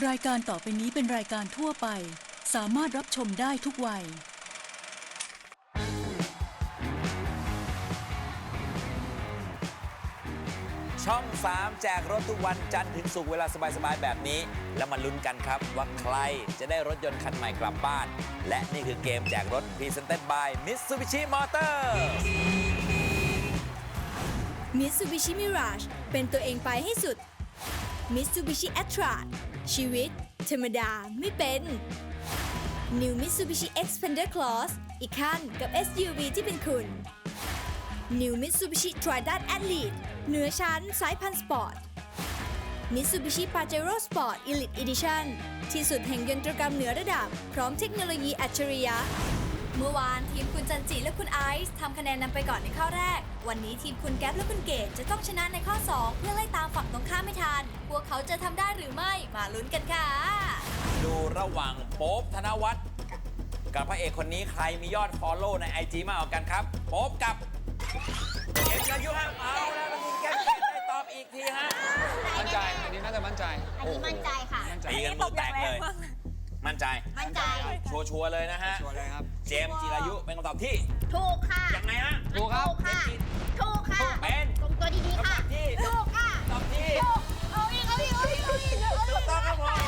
รายการต่อไปนี้เป็นรายการทั่วไป สามารถรับชมได้ทุกวัย ช่อง 3 แจกรถทุกวันจันทร์ถึงศุกร์เวลาสบาย ๆ แบบนี้ แล้วมาลุ้นกันครับ ว่าใครจะได้รถยนต์คันใหม่กลับบ้าน และนี่คือเกมแจกรถ Presented by Mitsubishi Motors Mitsubishi Mirage เป็นตัวเองไปให้สุด Mitsubishi a t r a ชีวิต ธรรมดาไม่เป็น New Mitsubishi Xpander Cross อีกขั้นกับ SUV ที่เป็นคุณ New Mitsubishi Triton Athlete เหนือชั้นสายพันธุ์สปอร์ต Mitsubishi Pajero Sport Elite Edition ที่สุดแห่งยนตรกรรมเหนือระดับ พร้อมเทคโนโลยีอัจฉริยะ เมื่อวานทีมคุณจันจิและคุณไอซ์ทำคะแนนนำไปก่อนในข้อแรก วันนี้ทีมคุณแก๊ปและคุณเกดจะต้องชนะในข้อ 2 เพื่อไล่ตามฝั่งตรงข้ามไม่ทัน พวกเขาจะทำได้หรือไม่ มาลุ้นกันค่ะ ดูระหว่างโป๊บธนวัฒน์กับพระเอกคนนี้ใครมียอด Follow ใน IG มากกว่ากันครับ โป๊บกับเอ็มอายุฮะเอาแล้วแล้วคุณแก้มได้ตอบอีกทีฮะมั่นใจ อันนี้น่าจะมั่นใจ อันนี้มั่นใจค่ะมั่นใจตีกันมือแตกเลย มั่นใจ มั่นใจชัวร์ๆเลยนะฮะ ชัวร์เลยครับเจมส์จิรายุเป็นคำตอบที่ถูกค่ะ ยังไงฮะ ถูกครับ ถูกค่ะ ถูกค่ะเป็น ตรงตัวดีๆค่ะที่ถูกค่ะ ตอบที่ถูก เอาอีก เอาอีก เอาอีก เอาอีกเอาอีถูกกต้องครับผม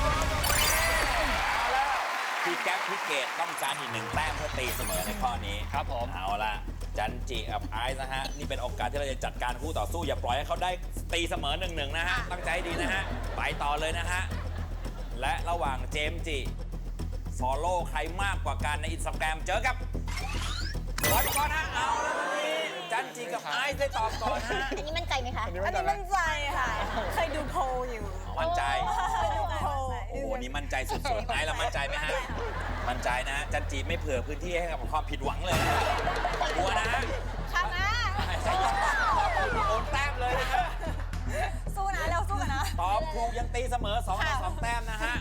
เอาละพี่แก๊ปพี่เกตต้องการอีกหนึ่งแต้มเพื่อตีเสมอในข้อนี้ครับผม เอาละจันจิกับไอซ์นะฮะ นี่เป็นโอกาสที่เราจะจัดการคู่ต่อสู้ อย่าปล่อยให้เขาได้ตีเสมอหนึ่งหนึ่งนะฮะ ตั้งใจให้ดีนะฮะ ไปต่อเลยนะฮะ และระหว่างเจมส์จิ ฟอลโล่ใครมากกว่ากันในอินสตาแกรมเจอกับบอลก่อนฮะเอาแล้วตอนนี้จันจิกับไอซ์ได้ตอบก่อนฮะอันนี้มั่นใจไหมคะอันนี้อัมั่นนใจนี้ไหมมั่นใจค่ะ เคยดูโพลอยู่มั่นใจเคยดูโพลโอ้โหนี่มั่นใจสุดๆไอ้เรามั่นใจไหมฮะมั่นใจนะจันจีไม่เผื่อพื้นที่ให้กับความผิดหวังเลยนะกลัวนะฮะค่ะนะใช่โอนแต้มเลยนะฮะสู้นะเร็วสู้กันนะตอบถูกยังตีเสมอ2ต่อ2แต้มนะฮะ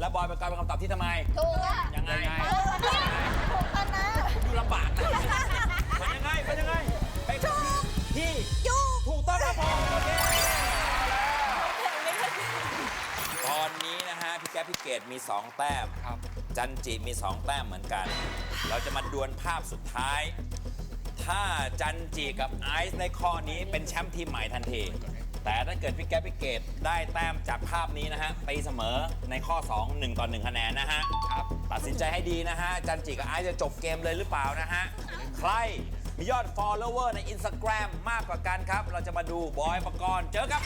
แล้วบอยประกอบเป็นคำตอบที่ทำไม ถูกค่ะยังไงยังไง ถูกค่ะนะดูลำบากนะมันยังไงมันยังไงเป็นที่ถูกต้องครับผมโอเคตอนนี้นะฮะพี่แก๊ปพี่เกดมี 2 แต้มครับ จันจิมี 2 แต้มเหมือนกัน เราจะมาดวลภาพสุดท้าย ถ้าจันจิกับไอซ์ในข้อนี้เป็นแชมป์ทีมใหม่ทันที แต่ถ้าเกิดพี่แก๊ปพี่เกตได้แต้มจากภาพนี้นะฮะตีเสมอในข้อ 2 1 ต่อ 1 คะแนนนะฮะครับตัดสินใจให้ดีนะฮะ จันจิกับไอซ์จะจบเกมเลยหรือเปล่านะฮะ ใครมียอด follower ใน Instagram มากกว่ากันครับ เราจะมาดูบอยประกรณ์เจอครับ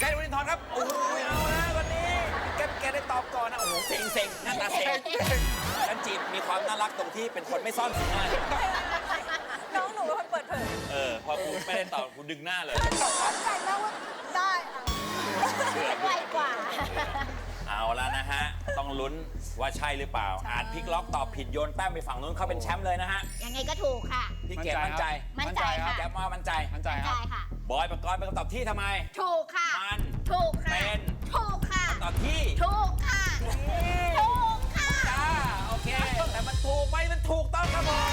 แกนวรินทร์ครับ โอ้ยเอาละวันนี้แกแกได้ตอบก่อนนะ โอ้โหเซ็งเซ็งหน้าตาเซ็งฉันจีบมีความน่ารักตรงที่เป็นคนไม่ซ่อนสีหน้า ออพอกูไม่ได้ตอบกูดึงหน้าเลยมั่นใจมากว่าได้อะเชื่อไวกว่า เอาแล้วนะฮะ ต้องลุ้นว่าใช่หรือเปล่า อาจพลิกล็อกตอบผิดโยนแต้มไปฝั่งนู้นเขาเป็นแชมป์เลยนะฮะยังไงก็ถูกค่ะ พี่เกดมั่นใจมั่นใจค่ะ แก๊ปว่ามั่นใจ มั่นใจคได้รับค่ะ บอยประกรณ์เป็นคำตอบที่ทำไม ถูกค่ะ มัน ถูกค่ะ เป็น ถูกค่ะ ตอบที่ ถูกค่ะ ถูกค่ะ จ้า โอเค แต่มันถูกไหมมันถูกต้องครับผม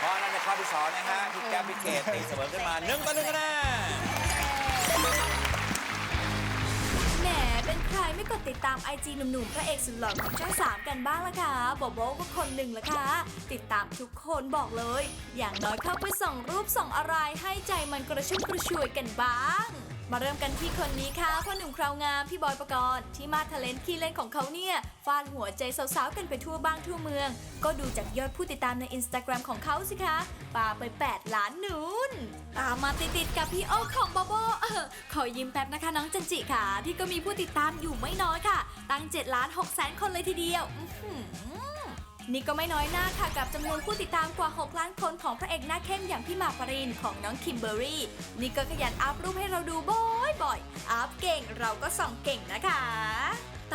เพราะฉะนั้นใน ข้อที่สองนะฮะพี่แก้มพี่เกดตีเสมอขึ้นมาหนึ่งต่อหนึ่งคะแนน แหม เป็นใครไม่กดติดตามไอจีหนุ่มๆ พระเอกสุดหล่อของช่องสามกันบ้างล่ะคะบอกบก็คนหนึ่งละค่ะติดตามทุกคนบอกเลย อย่างน้อยเข้าไปส่องรูปส่องอะไรให้ใจมันกระชุ่มกระชวยกันบ้าง มาเริ่มกันที่คนนี้ค่ะพ่อหนุ่มคราวงามพี่บอยประกรณ์ที่มาทะเลนขี้เล่นของเขาเนี่ยฟาดหัวใจสาวๆกันไปทั่วบ้างทั่วเมือง ก็ดูจากยอดผู้ติดตามในอินสตาแกรมของเขาสิคะปาไป 8 ล้านนูนตามมาติดๆกับพี่โอ๊คของบอบโบเอขอยิ้มแป๊บนะคะน้องจันจิค่ะ ที่ก็มีผู้ติดตามอยู่ไม่น้อยค่ะ ตั้ง7ล้าน6แสนคนเลยทีเดียว นี่ก็ไม่น้อยหน้าค่ะกับจำนวนผู้ติดตามกว่า 6 ล้านคนของพระเอกหน้าเข้มอย่างพี่หมากปรินของน้องคิมเบอร์รี่ นี่ก็ขยันอัพรูปให้เราดูบ่อยๆอัพเก่งเราก็ส่องเก่งนะคะ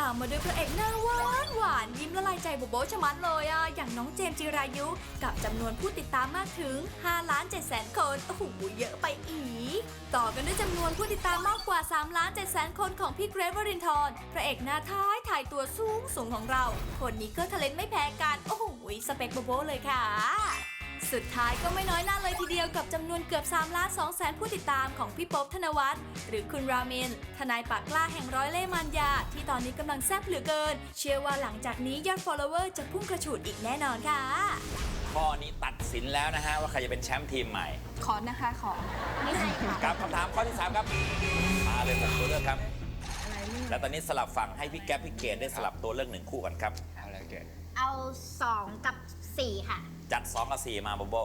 ตามมาด้วยพระเอกหน้าหวานหวานยิ้มละลายใจโบโบชะมัดเลยอะอย่างน้องเจมส์จิรายุ กับจำนวนผู้ติดตามมากถึง5ล้าน7แสนคนโอ้โหเยอะไปอีก ต่อกันด้วยจำนวนผู้ติดตามมากกว่า3ล้าน7แสนคนของพี่เกรทวรินทร์พระเอกหน้าท้ายถ่ายตัวสูงสูงของเรา คนนี้ก็ทะเลนไม่แพ้กันโอ้โหสเปคโบโบเลยค่ะ สุดท้ายก็ไม่น้อยหน้าเลยทีเดียวกับจำนวนเกือบ3ล้าน2แสนผู้ติดตามของพี่โป๊บธนวัฒน์หรือคุณราเมนทนายปากกล้าแห่งร้อยเล่ห์มันยา ที่ตอนนี้กำลังแซ่บเหลือเกิน เชื่อว่าหลังจากนี้ยอด follower จะพุ่งกระฉูดอีกแน่นอนค่ะ ข้อนี้ตัดสินแล้วนะฮะว่าใครจะเป็นแชมป์ทีมใหม่ ขอนะคะขอ ไม่ให้ค่ะกับคำถามข้อที่3ครับมาเลยผมตัวเลือกครับและตอนนี้สลับฝั่งให้พี่แก๊ปพี่เกดได้สลับตัวเลือกหนึ่งคู่กันครับ เอาเลยเกดเอาสองกับสี่ค่ะ จัด 2 กับ 4 มาโบโบ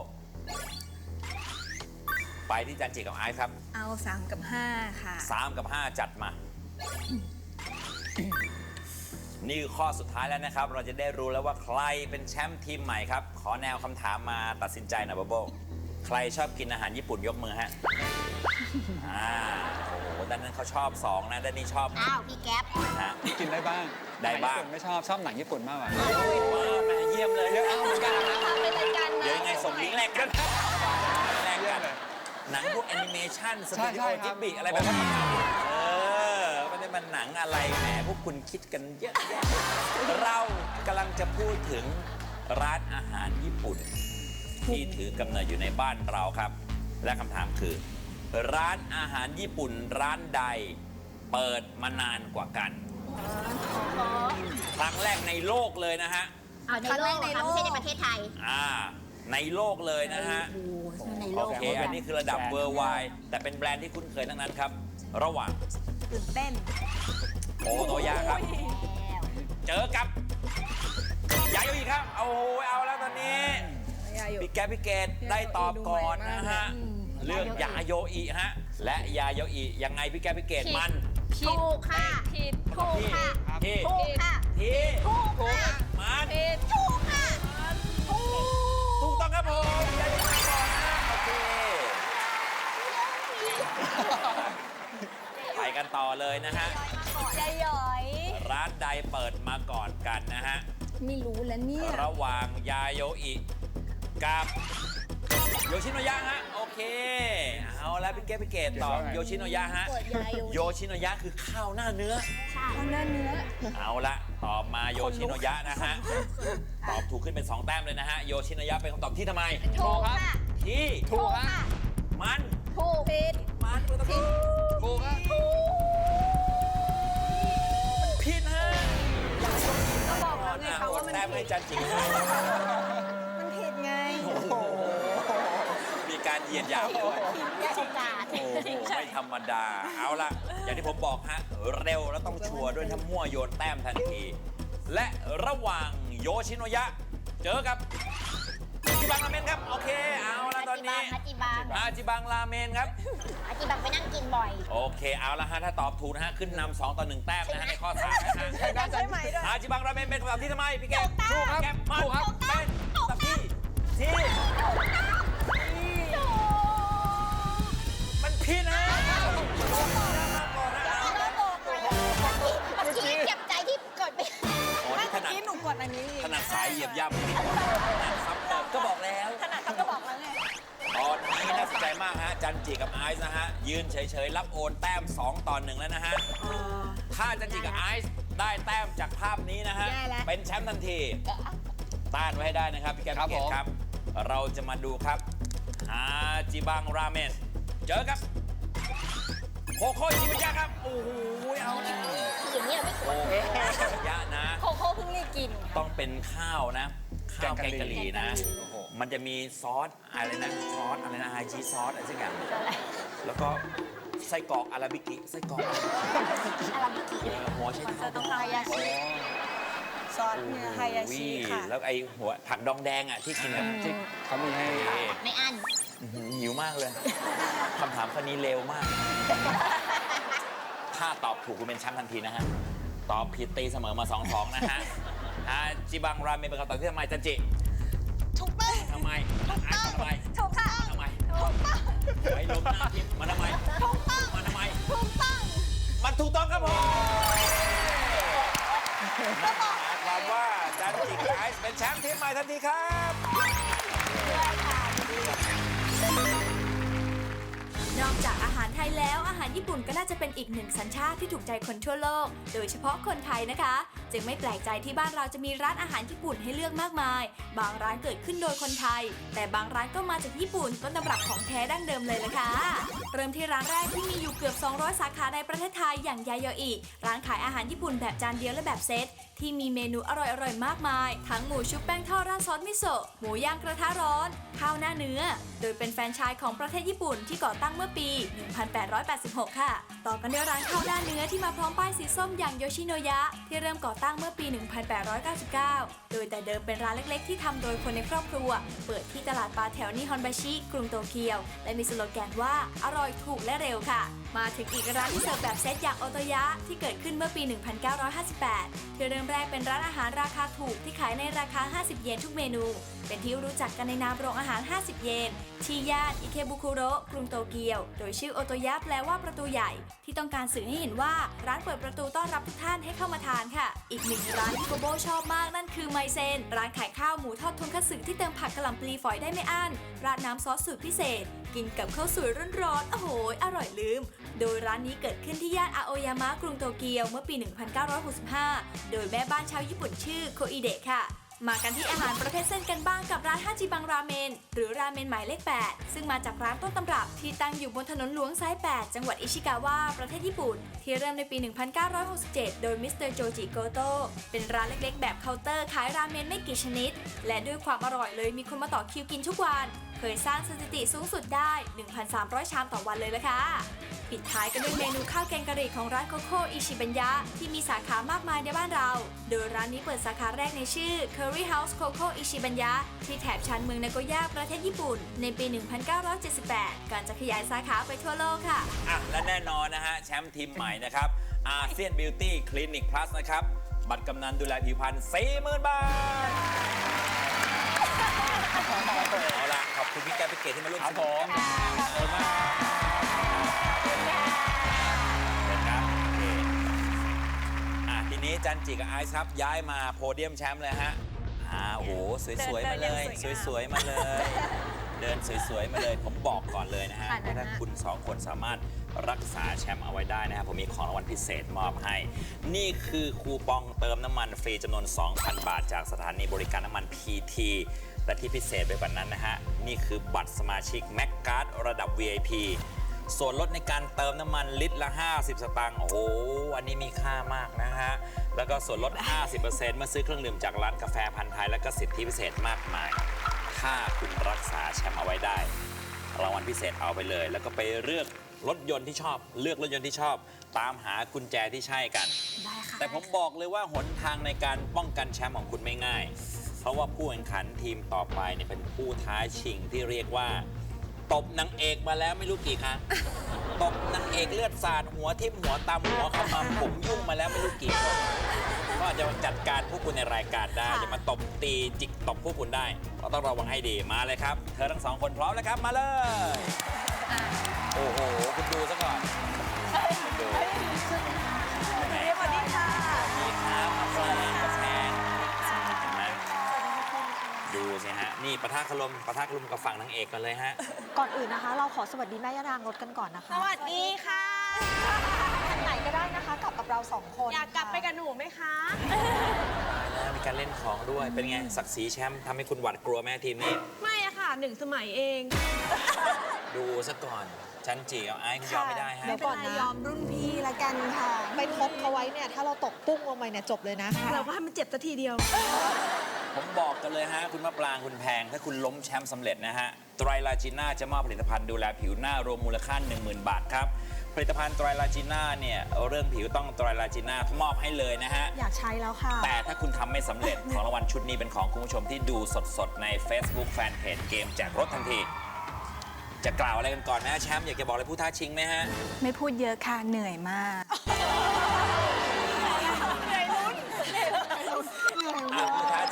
ไปที่จันจิกับไอซ์ครับ เอาสามกับห้าค่ะ 3 กับ 5 จัดมา นี่คือข้อสุดท้ายแล้วนะครับ เราจะได้รู้แล้วว่าใครเป็นแชมป์ทีมใหม่ครับ ขอแนวคำถามมาตัดสินใจหนะโบโบ ใครชอบกินอาหารญี่ปุ่นยกมือฮะ อ่าโอ้โหด้านนั้นเขาชอบ 2 นะด้านนี้ชอบอ้าว พี่แก๊ปฮะนี่กินได้บ้างได้บ้าง หนัญี่ปุ่นไม่ชอบ ชอบหนังญี่ปุ่นมากกว่า มาแม่ เยี่ยมเลยเดี๋ยวเอาเหมือนกันนะทำเป็นรายการนะเดี๋ยวยังไงส่งลิงก์แรกกันแรกกันหนังพวกแอนิเมชันสใช่ตูดิใช่โอครัจิบบิอะไรแบบนี้เออไม่ได้มันหนังอะไรแหมพวกคุณคิดกันเยอะแยะเรากำลังจะพูดถึงร้านอาหารญี่ปุ่น ที่ถือกำเนิดอยู่ในบ้านเราครับ และคำถามคือ ร้านอาหารญี่ปุ่นร้านใด เปิดมานานกว่ากัน ครั้งแรกในโลกเลยนะฮะเอาในโลกในค่ะโลก ไม่ใช่ในประเทศไทย อ่า ในโลกเลยนะฮะ โอ้โหในโลโอกเค อันนี้คือระดับ worldwide แต่เป็นแบรนด์ที่คุ้นเคยทั้งนั้นครับ ระหว่างตื่นเต้นโอโตยาครับ เจอกับยาโยอีครับ เอาโหเอาแล้วตอนนี้พี่แกปพี่เกตได้ตอบก่อนนะฮะ เรื่องยาโยอีฮะ และยาโยอียังไงพี่แกปพี่เกตมัน ถูกค่ะ ผิด ถูกค่ะ ที่ถูกค่ะที่ถูกค่ะมันถูกค่ะถูกถูกต้องครับผมยาโยอีก่อนนะโอเคไปกันต่อเลยนะฮะใจหย่อย ร้านใดเปิดมาก่อนกันนะฮะ ไม่รู้แล้วเนี่ย ระหว่างยาโยอิกับ โยชิโนยะฮะ โอเค เอาแล้วพี่เกปพี่เกตตอบโยชิโนยะฮะเปิดยาโยโยชิโนยะคือข้าวหน้าเนื้อ ใช่เอาเนื้อเนื้อเอาละตอบมาโยชิโนยะนะฮะ ตอบถูกขึ้นเป็น 2 แต้มเลยนะฮะ โยชิโนยะเป็นคำตอบที่ทำไม ถูกค่ะที่ถูกค่ะมัน ถูกผิดมันถูกต้องถูกครับผิดฮะก็บอกแล้วไงคะโหว่ามันแต้มผิให้ดจันจิมั ยียดหยามด้วยโอกาสโอ้โหไม่ธรรมดา เอาล่ะ อย่างที่ผมบอกฮะ เร็วแล้วต้องชัวร์ด้วยถ้ามั่วโยนแต้มทันที และระหว่างโยชิโนยะ เจอกับอาจิบังราเมนครับ โอเค เอาละตอนนี้อาจิบังอาจิบังราเมนครับ อาจิบังไปนั่งกินบ่อย โอเค เอาละฮะ ถ้าตอบถูกนะฮะ ขึ้นนำสองต่อหนึ่งแต้มนะฮะในข้อสามนะฮะใช่ไหมด้วยอาจิบังราเมนเป็นคำตอบที่ทำไมพี่แกมถูกครับแกมมันถูกครับเป็นคำตอบที่ที่ สายเหยียบย่ำนี่ครับเปิดก็บอกแล้ว ขนาดเขาก็บอกแล้วไงตอนนี้น่าสนใจมากฮะ จันจิกับไอซ์นะฮะ ยืนเฉยๆ รับโอนแต้ม 2 ต่อหนึ่งแล้วนะฮะ ถ้าจันจิกับไอซ์ได้แต้มจากภาพนี้นะฮะแย่แล้วเป็นแชมป์ทันที ต้านไว้ให้ได้นะครับ พี่แกมครับพี่เกตผมครับ เราจะมาดูครับฮาจิบังราเมนเจอครับโคโค่ชิมิยะครับ โอ้โหเอานะอย่างนี้เราไม่กโอ้ดโหชิมิยะนะ โคโค่เพิ่งรีบกิน ต้องเป็นข้าวนะ ข้าวแกงกะหรี่นะโอ้โหมันจะมีซอสอะไรนะซอสอะไรนะไฮชีซอสอะไรสักอย่าง แล้วก็ไส้กรอกอาราบิกิไส้กรอกอาราบิกิเออหัวใช้เท้าต้องไฮยาชิซอสเนื้อไฮยาชิค่ะแล้วไอหัวผักดองแดงอะที่กินแบบที่เขามีให้เอ๊ะไม่อั้นอื้อหือหิวมากเลยคำถามข้อนี้เร็วมาก ถ้าตอบถูกคุณเป็นแชมป์ทันทีนะฮะ ตอบผิดตีเสมอมา2อสองนะฮะอาจิบังราเมนเป็นคำตอบที่ทำไมจันจิถูกต้องทำไมอะทำไมถูกค่ะทำไมถูกต้องไว้ลบหน้าทิพย์มาทำไมถูกต้องมาทำไมถูกต้องมันถูกต้องครับผมนั่นหมายความว่าจันจิกับไอซ์เป็นแชมป์ทีมใหม่ทันทีครับ จากอาหารไทยแล้วอาหารญี่ปุ่นก็น่าจะเป็นอีกหนึ่งสัญชาติที่ถูกใจคนทั่วโลก โดยเฉพาะคนไทยนะคะ จึงไม่แปลกใจที่บ้านเราจะมีร้านอาหารญี่ปุ่นให้เลือกมากมาย บางร้านเกิดขึ้นโดยคนไทย แต่บางร้านก็มาจากญี่ปุ่นต้นตำรับของแท้ดั้งเดิมเลยละค่ะเริ่มที่ร้านแรกที่มีอยู่เกือบ 200 สาขาในประเทศไทยอย่างยายออิร้านขายอาหารญี่ปุ่นแบบจานเดียวและแบบเซตที่มีเมนูอร่อยๆ มากมาย ทั้งหมูชุบแป้งทอดราดซอสมิโซะหมูย่างกระทะร้อน ข้าวหน้าเนื้อ โดยเป็นแฟรนไชส์ของประเทศญี่ปุ่นที่ก่อตั้งเมื่อปี1886 ค่ะ ต่อกันด้วยร้านข้าวหน้าเนื้อที่มาพร้อมป้ายสีส้มอย่างโยชิโนยะ ที่เริ่มก่อตั้งเมื่อปี 1899 โดยแต่เดิมเป็นร้านเล็กๆ ที่ทำโดยคนในครอบครัว เปิดที่ตลาดปลาแถวนิฮอนบาชิ กรุงโตเกียว และมีสโลแกนว่าอร่อยถูกและเร็วค่ะ มาถึงอีกร้านที่เสิร์ฟแบบเซตอย่างโอโตยะที่เกิดขึ้นเมื่อปี 1958 ที่เริ่มแรกเป็นร้านอาหารราคาถูกที่ขายในราคา 50 เยนทุกเมนู เป็นที่รู้จักกันในนามโรงอาหาร 50 เยนที่ย่านอิเคบุคุโระกรุงโตเกียวโดยชื่อโอโตยะแปลว่าประตูใหญ่ ที่ต้องการสื่อให้เห็นว่าร้านเปิดประตูต้อนรับทุกท่านให้เข้ามาทานค่ะ อีกหนึ่งร้านที่โกโบชอบมากนั่นคือไมเซนร้านขายข้าวหมูทอดทงคัตสึที่เติมผักกะหล่ำปลีฝอยได้ไม่อั้นราดน้ำซอสสูตรพิเศษ กินกับข้าวสวยร้อนๆโอ้โห อร่อยลืม โดยร้านนี้เกิดขึ้นที่ย่านอาโอยามะกรุงโตเกียวเมื่อปี 1965 โดยแม่บ้านชาวญี่ปุ่นชื่อโคอิเดะค่ะ มากันที่อาหารประเภทเส้นกันบ้างกับร้านฮาจิบังราเมน หรือราเมนหมายเลข 8 ซึ่งมาจากร้านต้นตำรับที่ตั้งอยู่บนถนนหลวงสาย 8 จังหวัดอิชิกาวะประเทศญี่ปุ่น ที่เริ่มในปี 1967 โดยมิสเตอร์โจจิโกโตเป็นร้านเล็กๆ แบบเคาน์เตอร์ขายราเมนไม่กี่ชนิด และด้วยความอร่อยเลยมีคนมาต่อคิวกินทุกวัน เคยสร้างสถิติสูงสุดได้ 1,300 ชามต่อวันเลยละค่ะ ปิดท้ายกันด้วยเมนูข้าวแกงกะหรี่ของร้านโคโค่อิชิบัญญะที่มีสาขามากมายในบ้านเรา โดยร้านนี้เปิดสาขาแรกในชื่อ Curry House Coco อิชิบัญญะที่แถบชานเมืองนาโกย่าประเทศญี่ปุ่น ในปี 1978 ก่อนจะขยายสาขาไปทั่วโลกค่ะ อะ และแน่นอนนะฮะ แชมป์ทีมใหม่นะครับอาเซียนบิวตี้คลินิกพลัสนะครับ บัตรกำนันดูแลผิวพรรณ40,000 บาท เอาละขอบคุณพี่แก้วพี่เกดที่มาร่วมครับสนุกผมกันขอบคุณมากเชิญครับโอเคอะทีนี้จันจิกับไอซ์ครับย้ายมาโพเดียมแชมป์เลยฮะอ่าโอ้โหสวยๆมาเลย สวยๆมาเลย เดินสวยๆมาเลยผมบอกก่อนเลยนะฮะว่าถ้าคุณสองคนสามารถรักษาแชมป์เอาไว้ได้นะครับผมมีของรางวัลพิเศษมอบให้ นี่คือคูปองเติมน้ำมันฟรีจำนวน 2,000 บาทจากสถานีบริการน้ำมัน PT แต่ที่พิเศษไปกว่านั้นนะฮะ นี่คือบัตรสมาชิกแม็กการ์ดระดับ VIP ส่วนลดในการเติมน้ำมันลิตรละ 50 สตางค์ โอ้โห อันนี้มีค่ามากนะฮะ แล้วก็ส่วนลด 50%เมื่อซื้อเครื่องดื่มจากร้านกาแฟพันธ์ไทย และก็สิทธิพิเศษมากมาย ถ้าคุณรักษาแชมป์เอาไว้ได้ รางวัลพิเศษเอาไปเลย แล้วก็ไปเลือกรถยนต์ที่ชอบ เลือกรถยนต์ที่ชอบ ตามหากุญแจที่ใช่กัน ได้ค่ะ แต่ผมบอกเลยว่าหนทางในการป้องกันแชมป์ของคุณไม่ง่าย เพราะว่าผู้แข่งขันทีมต่อไปเนี่ยเป็นผู้ท้าชิงที่เรียกว่า ตบนางเอกมาแล้วไม่รู้กี่ครั้ง ตบนางเอกเลือดสาดหัวทิ่มหัวตำหัวเข้ามาผมยุ่งมาแล้วไม่รู้กี่คนก็อาจจะจัดการพวกคุณในรายการได้จะมาตบตีจิกตบพวกคุณได้ก็ต้องระวังให้ดีมาเลยครับ เธอทั้งสองคนพร้อมแล้วครับ มาเลย โอ้โหคุณดูซะก่อนคุณดู ดูสิฮะนี่ปะทะคารมปะทะคารมกับฝั่งนางเอกกันเลยฮะ ก่อนอื่นนะคะ เราขอสวัสดีแม่ย่านางรถกันก่อนนะคะสวัสดีค่ะ ทางไหนก็ได้นะคะกลับกับเราสองคนอยากกลับไปกับหนูไหมคะตายแล้วมีการเล่นของด้วยเป็นไงศักดิ์ศรีแชมป์ทำให้คุณหวาดกลัวแม่ทีมนี้ ไม่อะค่ะหนึ่งสมัยเอง ดูซะก่อนจันจีกับไอ้คุณยอมไม่ได้ฮะ เดี๋ยวก่อนนะยอมรุ่นพี่ละกันค่ะ ไปทบเขาไว้เนี่ย ถ้าเราตกปุ้งลงไปเนี่ยจบเลยนะเราก็ให้มันเจ็บสักทีเดียว ผมบอกกันเลยฮะ คุณมะปรางคุณแพง ถ้าคุณล้มแชมป์สำเร็จนะฮะไตรลาจีน่าจะมอบผลิตภัณฑ์ดูแลผิวหน้ารวมมูลค่า 10,000 บาทครับ ผลิตภัณฑ์ไตรลาจีน่าเนี่ย เรื่องผิวต้องไตรลาจีน่ามอบให้เลยนะฮะ อยากใช้แล้วค่ะ แต่ถ้าคุณทำไม่สำเร็จ ของรางวัลชุดนี้เป็นของคุณผู้ชมที่ดูสดๆ ใน Facebook Fanpage เกมแจกรถทันที จะกล่าวอะไรกันก่อนนะแชมป์อยากจะบอกอะไรผู้ท้าชิงไหมฮะ ไม่พูดเยอะค่ะ เหนื่อยมาก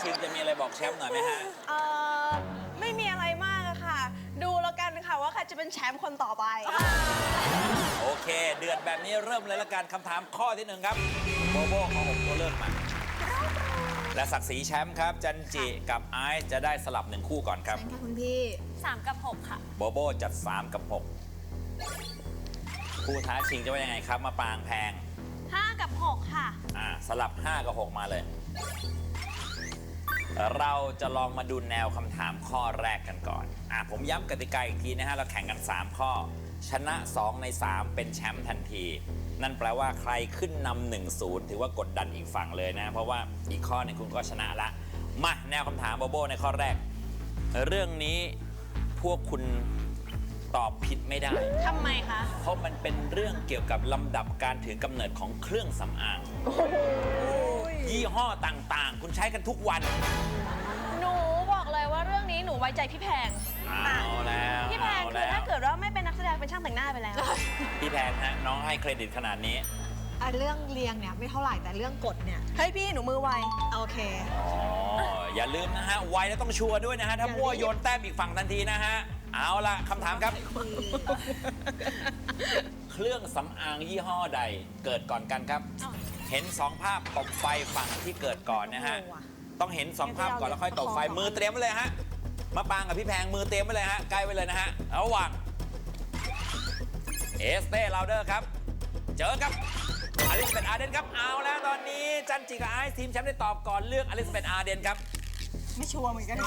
ชิงจะมีอะไรบอกแชมป์หน่อยไหมฮะ เอ่อไม่มีอะไรมากอะค่ะ ดูแล้วกันค่ะว่าใครจะเป็นแชมป์คนต่อไป โอเค เดือดแบบนี้เริ่มเลยละกันคำถามข้อที่หนึ่งครับ โบโบของผมตัวเริ่มมา และศักดิ์ศรีแชมป์ครับ จันจิกับไอซ์จะได้สลับหนึ่งคู่ก่อนครับ ค่ะคุณพี่3กับ6ค่ะ โบโบจัด 3 กับ6ผู้ท้าชิงจะว่ายังไงครับ มาปรางแพง5กับ6ค่ะ อ่า สลับ 5 กับ 6 มาเลย เราจะลองมาดูแนวคำถามข้อแรกกันก่อนอ่าผมย้ำกติกาอีกทีนะฮะ เราแข่งกัน 3 ข้อ ชนะ 2 ใน 3 เป็นแชมป์ทันที นั่นแปลว่าใครขึ้นนำหนึ่งศูนย์ถือว่ากดดันอีกฝั่งเลยนะ เพราะว่าอีกข้อหนึงคุณก็ชนะละ มาแนวคำถามโบโบในข้อแรก เรื่องนี้พวกคุณตอบผิดไม่ได้ ทำไมคะ เพราะมันเป็นเรื่องเกี่ยวกับลำดับการถือกำเนิดของเครื่องสำอาง ยี่ห้อต่างๆ คุณใช้กันทุกวัน หนูบอกเลยว่าเรื่องนี้หนูไว้ใจพี่แพง เอาแล้วพี่แพงเอาคือแล้วถ้าเกิดว่าไม่เป็นนักแสดงเป็นช่างแต่งหน้าไปแล้ว พี่แพงฮะน้องให้เครดิตขนาดนี้ อะเรื่องเรียงเนี่ยไม่เท่าไหร่แต่เรื่องกดเนี่ยเฮ้ยพี่หนูมือไวโอเค อ๋อ อย่าลืมนะฮะ ไวแล้วต้องชัวร์ด้วยนะฮะ ถ้ามั่วโยนแต้มอีกฝั่งทันทีนะฮะ เอาละคำถามครับ เครื่องสำอางยี่ห้อใดเกิดก่อนกันครับ เห็นสองภาพตบไฟฝั่งที่เกิดก่อนนะฮะ ต้องเห็นสองภาพก่อนแล้วค่อยตบไฟมือเตรียมไว้เลยฮะมาปางกับพี่แพงมือเตรียมไว้เลยฮะใกล้ไว้เลยนะฮะระหว่างเอสเต้ลาวเดอร์ครับ เจอกับอลิซาเบธอาร์เดนครับเอาแล้วตอนนี้จันจิกับไอซ์ทีมแชมป์ได้ตอบก่อนเลือกอลิซาเบธอาร์เดนครับ ไม่ชัวร์เหมือนกัน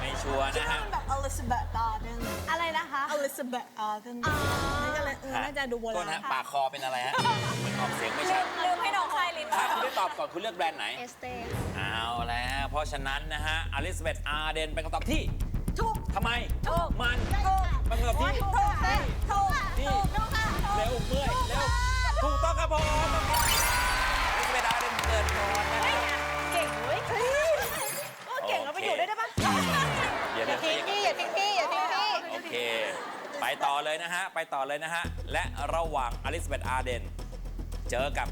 ไม่ชัวร์นะฮะแบบอลิซาเบธดาร์เดนอะไรนะคะ อลิซาเบธอาร์เดนนี่ก็เลยเออน่าจะดูโบโทราษณนะฮะปากคอเป็นอะไรฮะมันออกเสียงไม่ชัด ลืมให้น้องคลายลิ้นถ้าคุณได้ตอบก่อนคุณเลือกแบรนด์ไหน เอสเต้เอาแล้ว เพราะฉะนั้นนะฮะอลิซาเบธอาร์เดนเป็นคำตอบที่ถูกทำไม ถูกมันถูกเป็นคำตอบที่ ถูกถูกที่ ถูกค่ะเร็วเมื่อยเร็วถูกต้องครับผมอลิซาเบธอาร์เดนเกิดก่อนนะฮะเทิ้งพี่อย่าทิ้งพี่อย่าทิ้งพี่โอเค ไปต่อเลยนะฮะ ไปต่อเลยนะฮะ และระหว่างอลิซาเบธอาร์เดน เจอกับ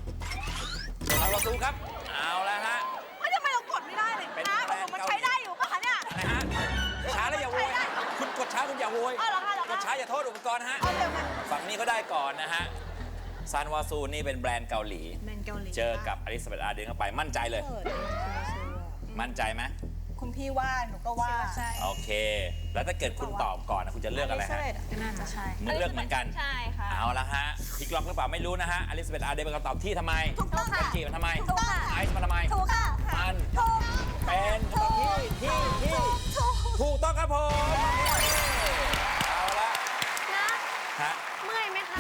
คาร์ลซูครับ เอาแล้วฮะ ไม่ทำไมเรากดไม่ได้เลยเป็นนะแบรนด์มันใช้ได้อยู่ปะคะเนี่ย อะไรฮะ ช้าแล้วอย่าโวย คุณกดช้าคุณอย่าโวยอ๋อเหรอคะเหรอคะ กดช้าอย่าโทษอุปกรณ์ฮะ เอาเร็วมาฝั่งนี้ก็ได้ก่อนนะฮะ ซานวาซูนี่เป็นแบรนด์เกาหลี แมนเกาหลีเจอกับอลิซาเบธอาร์เดนเข้าไปมั่นใจเลยเปิดชัวร์มั่นใจไหมคุณ พี่ว่าหนูก็ว่าใช่โอเค แล้วถ้าเกิดคุณตอบก่อนนะคุณจะเลือกอะไรฮะก็น่าจะใช่มึงเลือกเหมือนกันใช่ค่ะเอาละฮะพลิกล็อกหรือเปล่าไม่รู้นะฮะอลิซาเบธอาร์เดนเป็นคำตอบที่ทำไมถูกต้องค่ะจันจีมันทำไมถูกค่ะไอซ์มันทำไมถูกค่ะมันถูกเป็นคำตอบที่ที่ที่ถูกถูกต้องครับผมเอาละนะฮะเมื่อยไหมคะ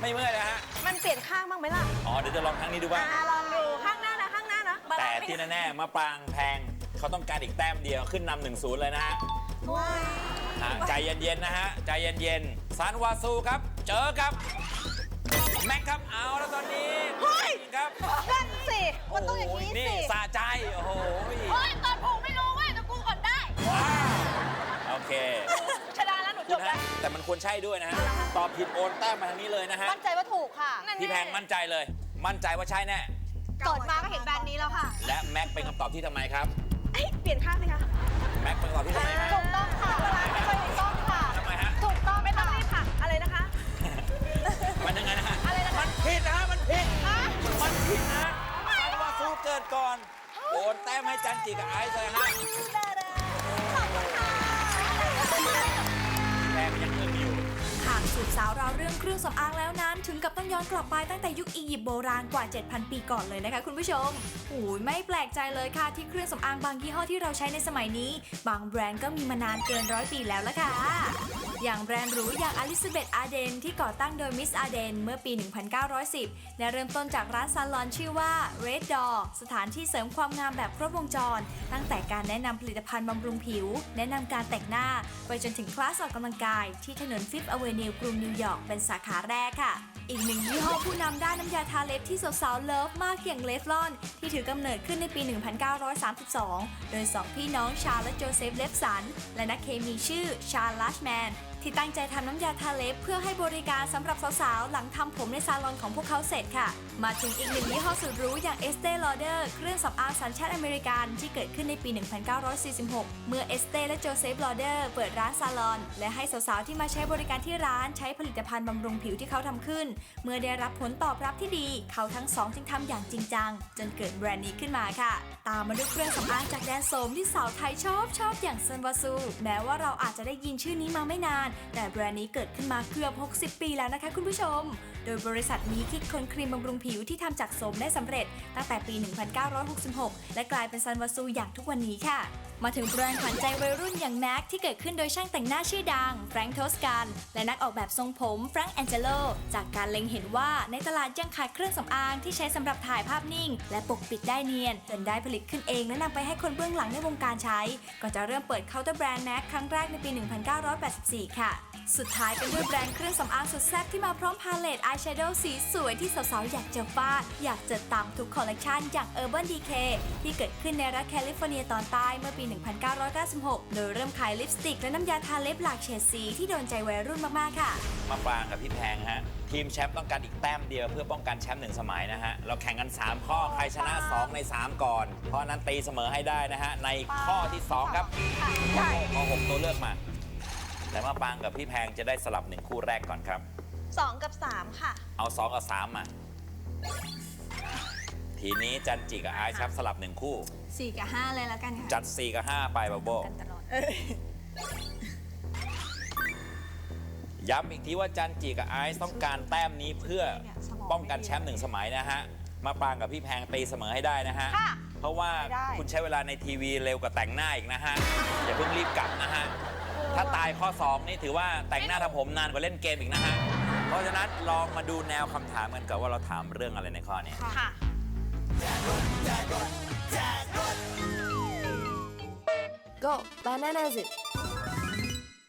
ไม่เมื่อยนะฮะมันเปลี่ยนข้างบ้างไหมล่ะอ๋อเดี๋ยวจะลองครั้งนี้ดูบ้างอ่าลองดูข้างหน้านะข้างหน้านะแต่ที่แน่ๆมาปรางแพง เขาต้องการอีกแต้มเดียวขึ้นนำหนึ่งศูนย์เลยนะฮะฮะใจเย็นๆนะฮะใจเย็นๆซานวาซูครับ เจอครับแม็กครับเอาแล้วตอนนี้เฮ้ย ครับนั่นสิ มันต้องอย่างนี้โนี่สิสะใจโอ้โหเฮ้ยตอนถูกไม่รู้เว้ยแต่กูกดได้ ว้าวโอเคชนะแล้วหนูจคุณบแล้ฮะวแต่มันควรใช่ด้วยนะฮะตอบผิดโอนแต้มมาทางนี้เลยนะฮะมั่นใจว่าถูกค่ะนั่นพี่แพงมั่นใจเลย มั่นใจว่าใช่แน่เกิดมาก็เห็นแบรนด์นี้แล้วค่ะ และแม็กเป็นคำตอบที่ทำไมครับเอ้ยเปลี่ยนข้างสิคะแม็กเป็นคำตอบที่ทำไมฮะถูกต้องค่ะเวลาไม่ค่อยถูกต้องค่ะ ทำไมฮะ ถูกต้องไม่ต้องค่ะรีบค่ะ อะไรนะคะ มันยังไงนะฮะ อะไรนะคะ มันผิดนะฮะ มันผิด มันผิดนะซานวาซูเกิดก่อนโอนแต้มให้จันจิกับไอซ์เลยฮะแสาวราวเรื่องเครื่องสำอางแล้วนั้น ถึงกับต้องย้อนกลับไปตั้งแต่ยุคอียิปต์โบราณกว่า 7,000 ปีก่อนเลยนะคะคุณผู้ชมโอ้ยไม่แปลกใจเลยค่ะที่เครื่องสำอางบางยี่ห้อที่เราใช้ในสมัยนี้ บางแบรนด์ก็มีมานานเกินร้อยปีแล้วละค่ะ อย่างแบรนด์หรูอย่างอลิซาเบธอาร์เดนที่ก่อตั้งโดยมิสอาร์เดนเมื่อปี 1910 และเริ่มต้นจากร้านซาลอนชื่อว่า Red Door สถานที่เสริมความงามแบบครบวงจร ตั้งแต่การแนะนำผลิตภัณฑ์บำรุงผิว แนะนำการแต่งหน้า ไปจนถึงคลาสออกกำลังกาย ที่ถนนฟิฟอเวนิวกรุงนิวยอร์กเป็นสาขาแรกค่ะ อีกหนึ่งยี่ห้อผู้นำด้านน้ำยาทาเล็บที่สาวๆเลิฟมากอย่างเลฟลอน ที่ถือกำเนิดขึ้นในปี 1932 โดยสองพี่น้องชาร์ลและโจเซฟเลฟสัน และนักเคมีชื่อชาร์ลัชแมน ที่ตั้งใจทำน้ำยาทาเล็บเพื่อให้บริการสำหรับสาวๆ หลังทำผมในซาลอนของพวกเขาเสร็จค่ะ มาถึงอีกหนึ่งยี่ห้อสุดรู้อย่าง Estee Lauder เครื่องสำอางสัญชาติอเมริกันที่เกิดขึ้นในปี 1946 เมื่อ Estee และ Joseph Lauder เปิดร้านซาลอน และให้สาวๆ ที่มาใช้บริการที่ร้านใช้ผลิตภัณฑ์บำรุงผิวที่เขาทำขึ้น เมื่อได้รับผลตอบรับที่ดี เขาทั้งสองจึงทำอย่างจริงจัง จนเกิดแบรนด์นี้ขึ้นมาค่ะ ตามมาด้วยเครื่องสำอางจากแดนโสมที่สาวไทยชอบชอบอย่างเซนวาซูแม้ว่าเราอาจจะได้ยินชื่อนี้มาไม่นานแต่แบรนด์นี้เกิดขึ้นมาเกือบ 60 ปีแล้วนะคะคุณผู้ชม ดยบริษัทนี้คิดค้นครีมบำรุงผิวที่ทำจากโสมได้สำเร็จ ตั้งแต่ปี 1966 และกลายเป็นซันวาซูอย่างทุกวันนี้ค่ะ มาถึงแบรนด์ขวัญใจวัยรุ่นอย่างแม็กที่เกิดขึ้นโดยช่างแต่งหน้าชื่อดังแฟรงค์โทสกันและนักออกแบบทรงผมแฟรงค์แองเจโลจากการเล็งเห็นว่าในตลาดยังขาดเครื่องสำอางที่ใช้สำหรับถ่ายภาพนิ่ง และปกปิดได้เนียนจนได้ผลิตขึ้นเองและนำไปให้คนเบื้องหลังในวงการใช้ก่อนจะเริ่มเปิดเคาน์เตอร์แบรนด์แม็กครั้งแรกในปี 1984 ค่ะ สุดท้ายเป็นด้วยแบรนด์เครื่องสำอางสุดแซ่บที่มาพร้อมพาเลตอายแชโดว์สีสวยที่สาวๆ อยากจะฟาด อยากจะตามทุกคอลเลกชันอย่าง Urban Decay ที่เกิดขึ้นในรัฐแคลิฟอร์เนียตอนใต้เมื่อปี 1996 โดยเริ่มขายลิปสติกและน้ำยาทาเล็บหลากเฉดสีที่โดนใจวัยรุ่นมากๆ ค่ะ มาปรางกับพี่แพงฮะ ทีมแชมป์ต้องการอีกแต้มเดียวเพื่อป้องกันแชมป์หนึ่งสมัยนะฮะ เราแข่งกัน 3 ข้อใครชนะ 2 ใน 3 ก่อน เพราะฉะนั้นตีเสมอให้ได้นะฮะในข้อที่ 2 ครับข้อหกตัวเลือกมา แต่มาปรางกับพี่แพงจะได้สลับหนึ่งคู่แรกก่อนครับ2กับ3ค่ะ เอา2กับ3มา ทีนี้จันจิกับไอซ์ครับสลับหนึ่งคู่4กับ5เลยแล้วกันค่ะจัด 4 กับ 5 ไปบาโบกันตลอดย้ำอีกทีว่าจันจิกับไอซ์ต้องการแต้มนี้เพื่อป้องกันแชมป์หนึ่งสมัยนะฮะ มาปรางกับพี่แพงตีเสมอให้ได้นะฮะ ค่ะเพราะว่าไม่ได้ คุณใช้เวลาในทีวีเร็วกว่าแต่งหน้าอีกนะฮะ อย่าเพิ่งรีบกลับนะฮะ ถ้าตายข้อ 2 นี่ถือว่าแต่งหน้าทำผมนานกว่าเล่นเกมอีกนะฮะ เพราะฉะนั้นลองมาดูแนวคำถามกันก่อนว่าเราถามเรื่องอะไรในข้อนี้ ค่ะ Go bananas it